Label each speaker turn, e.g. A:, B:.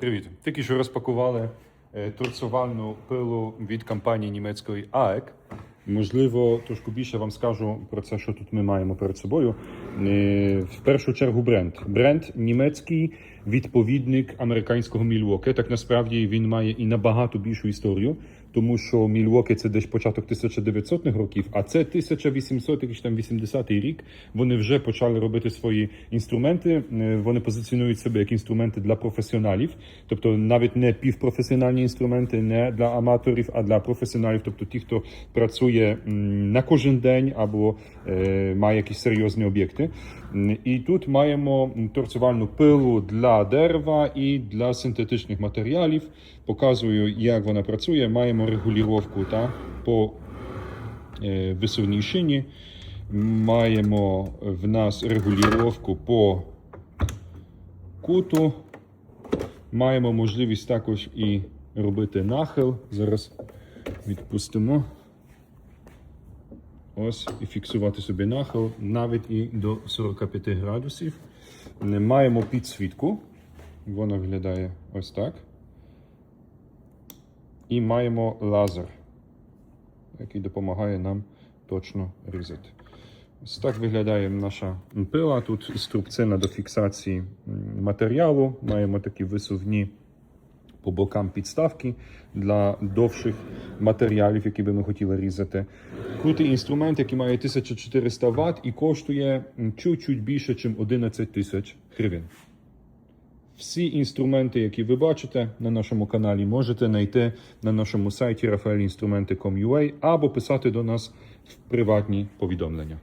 A: Привіт. Тільки що розпакували торцювальну пилу від компанії німецької AEK. Можливо, трошки більше вам скажу про це, що тут ми маємо перед собою. Е, В першу чергу бренд. Бренд німецький відповідник американського Milwaukee. Так насправді він має і набагато більшу історію, тому що Milwaukee – це десь початок 1900-х років, а це 1880 рік. Вони вже почали робити свої інструменти. Е, Вони позиціонують себе як інструменти для професіоналів, тобто навіть не півпрофесіональні інструменти, не для аматорів, а для професіоналів, тобто ті, хто працює на кожен день або е, має якісь серйозні об'єкти. І тут маємо торцювальну пилу для дерева і для синтетичних матеріалів. Показую, як вона працює. Маємо регулювання та, по е, висувній шині. Маємо в нас регулювання по куту. Маємо можливість також і робити нахил. Зараз відпустимо. Ось і фіксувати собі нахил навіть і до 45 градусів. Не Маємо підсвітку. Вона виглядає ось так. І маємо лазер, який допомагає нам точно різати. Ось так виглядає наша пила. Тут інструкція до фіксації матеріалу. Маємо такі висувні по бокам підставки для довших матеріалів, які би ми хотіли різати. Крутий інструмент, який має 1400 Вт і коштує чуть-чуть більше, ніж 11 тисяч гривень. Всі інструменти, які ви бачите на нашому каналі, можете знайти на нашому сайті rafaelinstrumente.com.ua або писати до нас в приватні повідомлення.